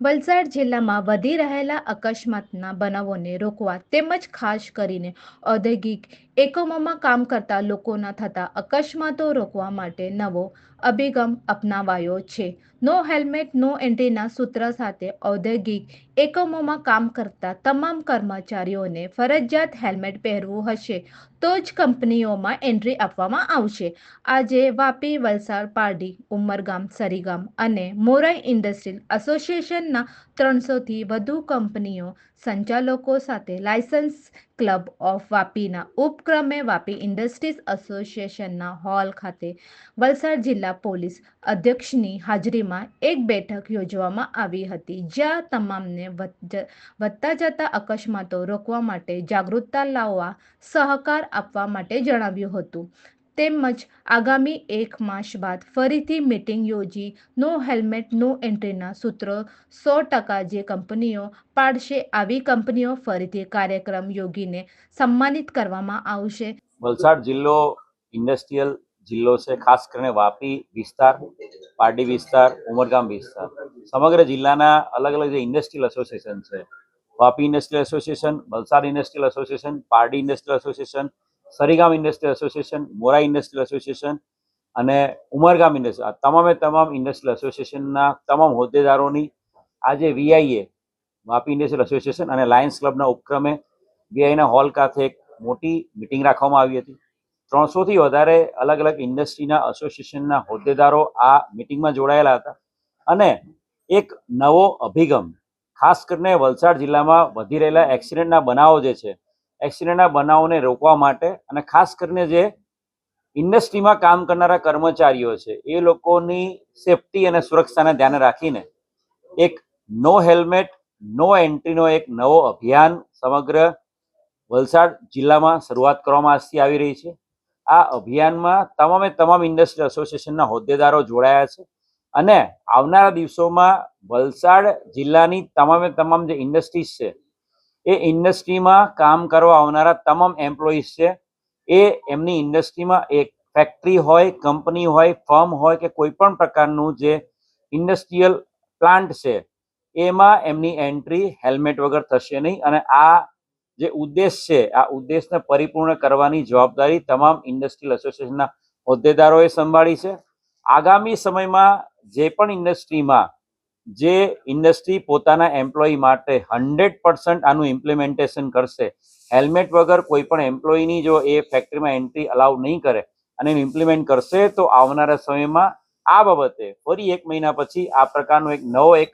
વલસાડ જિલ્લામાં વધી રહેલા અકસ્માતના બનાવોને રોકવા તેમજ ખાસ કરીને ઔદ્યોગિક એકમોમાં કામ કરતા લોકોના થતા અકસ્માતો રોકવા માટે નવો અભિગમ અપનાવાયો છે. નો હેલ્મેટ, નો એન્ટ્રીના સૂત્ર સાથે ઔદ્યોગિક એકમોમાં કામ કરતા તમામ કર્મચારીઓને ફરજિયાત હેલ્મેટ પહેરવું હશે તો જ કંપનીઓમાં એન્ટ્રી આપવામાં આવશે. આજે વાપી, વલસાડ, પારડી, ઉમરગામ, સરીગામ અને મોરાઈ ઇન્ડસ્ટ્રીયલ એસોસિએશનના ત્રણસોથી વધુ કંપનીઓ સંચાલકો સાથે લાયસન્સ ક્લબ ઓફ વાપીના ઉપક્રમે વાપી ઇન્ડસ્ટ્રીઝ એસોસિએશનના હોલ ખાતે વલસાડ જિલ્લા પોલીસ અધ્યક્ષની હાજરીમાં એક બેઠક યોજવામાં આવી હતી, જ્યાં તમામને વધતા જતા અકસ્માતો રોકવા માટે જાગૃતતા લાવવા, સહકાર આપવા માટે જણાવ્યું હતું. તેમજ આગામી એક માસ બાદ ફરીથી મીટિંગ યોજી. નો હેલ્મેટ નો એન્ટ્રીના સૂત્રો. સો ટકા જે કંપનીઓ પાડશે, આવી કંપનીઓ ફરીથી કાર્યક્રમ યોગીને સન્માનિત કરવામાં આવશે. વલસાડ જિલ્લો ઇન્ડસ્ટ્રીયલ જિલ્લો છે, ખાસ કરીને વાપી વિસ્તાર, પારડી વિસ્તાર, ઉમરગામ વિસ્તાર. સમગ્ર જિલ્લાના અલગ અલગ જે ઇન્ડસ્ટ્રીયલ એસોસિએશન છે, Vapi industrial association Valsad industrial association Pardi industrial association Sarigam industrial association, Mora industrial association અને ઉમરગામ ઇન્ડસ્ટ્રી આ તમામે તમામ ઇન્ડસ્ટ્રીયલ એસોસિએશનના તમામ હોદ્દેદારોની આજે વીઆઈએ વાપી ઇન્ડસ્ટ્રીયલ એસોસિએશન અને લાયન્સ ક્લબના ઉપક્રમે વીઆઈના હોલ ખાતે એક મોટી મિટિંગ રાખવામાં આવી હતી. ત્રણસોથી વધારે અલગ અલગ ઇન્ડસ્ટ્રીના એસોસિએશનના હોદ્દેદારો આ મિટિંગમાં જોડાયેલા હતા. અને એક નવો અભિગમ, ખાસ કરીને વલસાડ જિલ્લામાં વધી રહેલા એક્સિડન્ટના બનાવો જે છે એક્સિડન્ટના બનાવોને રોકવા માટે અને ખાસ કરીને જે ઇન્ડસ્ટ્રીમાં કામ કરનારા કર્મચારીઓ છે, એ લોકોની સેફટી અને સુરક્ષાને ધ્યાને રાખીને એક નો હેલ્મેટ, નો એન્ટ્રીનો એક નવો અભિયાન સમગ્ર વલસાડ જિલ્લામાં શરૂઆત કરવામાં આજથી આવી રહી છે. આ અભિયાનમાં તમામે તમામ ઇન્ડસ્ટ્રી એસોસિએશનના હોદ્દેદારો જોડાયા છે અને આવનારા દિવસોમાં વલસાડ જિલ્લાની તમામે તમામ જે ઇન્ડસ્ટ્રીઝ છે એ ઇન્ડસ્ટ્રીમાં કામ કરવા આવનારા તમામ એમ્પ્લોઈઝ છે. એ એમની ઇન્ડસ્ટ્રીમાં એક ફેક્ટરી હોય કંપની હોય ફર્મ હોય કે કોઈ પણ પ્રકારનું જે ઇન્ડસ્ટ્રીયલ પ્લાન્ટ છે, એમાં એમની એન્ટ્રી હેલ્મેટ વગર થશે નહીં. અને આ જે ઉદ્દેશ છે, આ ઉદ્દેશને પરિપૂર્ણ કરવાની જવાબદારી તમામ ઇન્ડસ્ટ્રીયલ એસોસિએશનના હોદ્દેદારોએ સંભાળી છે. આગામી સમયમાં જે પણ ઇન્ડસ્ટ્રીમાં જે ઇન્ડસ્ટ્રી પોતાના એમ્પ્લોયી માટે હંડ્રેડ પર્સન્ટ આનું ઇમ્પ્લિમેન્ટેશન કરશે. હેલ્મેટ વગર કોઈ પણ એમ્પ્લોયીની જો એ ફેક્ટરીમાં એન્ટ્રી અલાઉ નહીં કરે અને ઇમ્પ્લિમેન્ટ કરશે, તો આવનારા સમયમાં આ બાબતે ફરી એક મહિના પછી આ પ્રકારનો એક નવો એક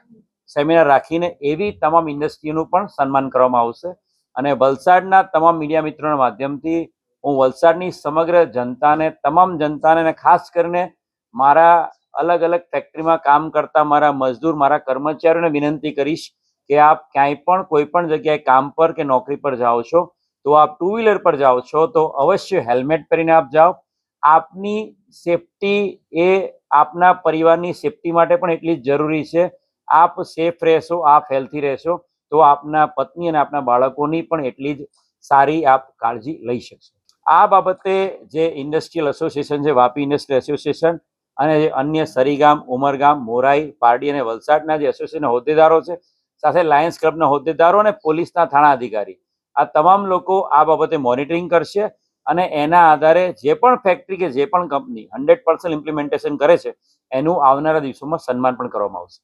સેમિનાર રાખીને એવી તમામ ઇન્ડસ્ટ્રીઓનું પણ સન્માન કરવામાં આવશે. અને વલસાડના તમામ મીડિયા મિત્રોના માધ્યમથી હું વલસાડની સમગ્ર જનતાને, તમામ જનતાને ખાસ કરીને મારા અલગ અલગ ફેક્ટરીમાં કામ કરતા મારા મજદૂર, મારા કર્મચારીઓને વિનંતી કરીશ કે આપ ક્યાંય પણ, કોઈ પણ જગ્યાએ કામ પર કે નોકરી પર જાઓ છો, તો આપ ટુ વ્હીલર પર જાઓ છો, તો અવશ્ય હેલ્મેટ પહેરીને આપ જાઓ. આપની સેફટી એ આપના પરિવારની સેફટી માટે પણ એટલી જ જરૂરી છે. આપ સેફ રહેશો, આપ હેલ્થી રહેશો, તો આપના પત્ની અને આપના બાળકોની પણ એટલી જ સારી આપ કાળજી લઈ શકશો. આ બાબતે જે ઇન્ડસ્ટ્રીયલ એસોસિએશન છે, વાપી ઇન્ડસ્ટ્રીયલ એસોસિએશન અને અન્ય સરીગામ, ઉમરગામ, મોરાઈ, પારડી અને વલસાડના જે એસોસિએશનના હોદ્દેદારો છે, સાથે લાયન્સ ક્લબના હોદ્દેદારો અને પોલીસના થાણા અધિકારી. આ તમામ લોકો આ બાબતે મોનિટરિંગ કરશે અને એના આધારે જે પણ ફેક્ટરી કે જે પણ કંપની હંડ્રેડ પર્સન્ટ ઇમ્પ્લિમેન્ટેશન કરે છે, એનું આવનારા દિવસોમાં સન્માન પણ કરવામાં આવશે.